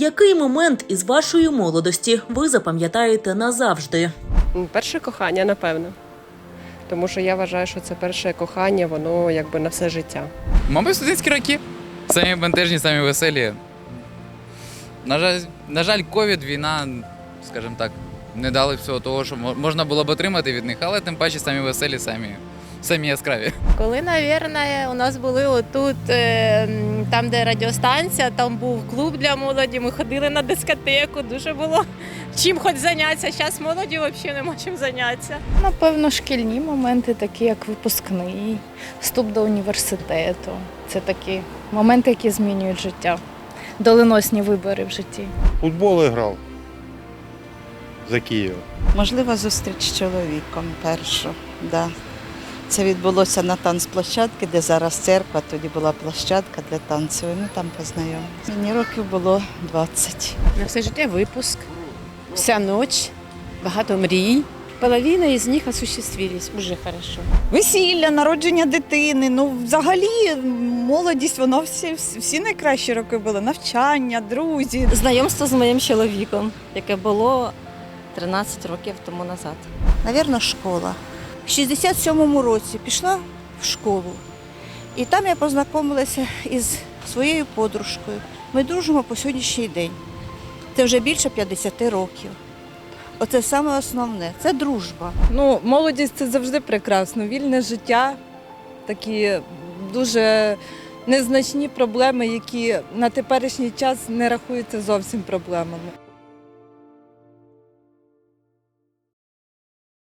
Який момент із вашої молодості ви запам'ятаєте назавжди? Перше кохання, напевно. Тому що я вважаю, що це перше кохання, воно якби на все життя. Мабуть, студентські роки. Самі бентежні, самі веселі. На жаль, на жаль, ковід, війна, скажімо так, не дали всього того, що мо- можна було б отримати від них, але тим паче самі веселі, самі, самі яскраві. Коли, навірно, у нас були отут, е, там, де радіостанція, там був клуб для молоді. Ми ходили на дискотеку, дуже було чим хоч зайнятися. Зараз молоді взагалі нема чим зайнятися. Напевно, шкільні моменти, такі як випускний, вступ до університету. Це такі моменти, які змінюють життя. Доленосні вибори в житті. Футбол грав за Київ. Можливо, зустріч з чоловіком першу. Да. Це відбулося на танцплощадці, де зараз церква, тоді була площадка для танців. і Ми там познайомилися. Мені років було 20. На все життя випуск, вся ніч, багато мрій. Половина із них осуществились, уже хорошо. Весілля, народження дитини. Ну, взагалі, молодість, воно всі, всі найкращі роки були. Навчання, друзі. Знайомство з моїм чоловіком, яке було 13 років тому назад. Навірно, школа. В 67-му році пішла в школу. І там я познайомилася із своєю подружкою. Ми дружимо по сьогоднішній день. Це вже більше 50 років. Оце саме основне це дружба. Ну, молодість це завжди прекрасно. Вільне життя, такі дуже незначні проблеми, які на теперішній час не рахуються зовсім проблемами.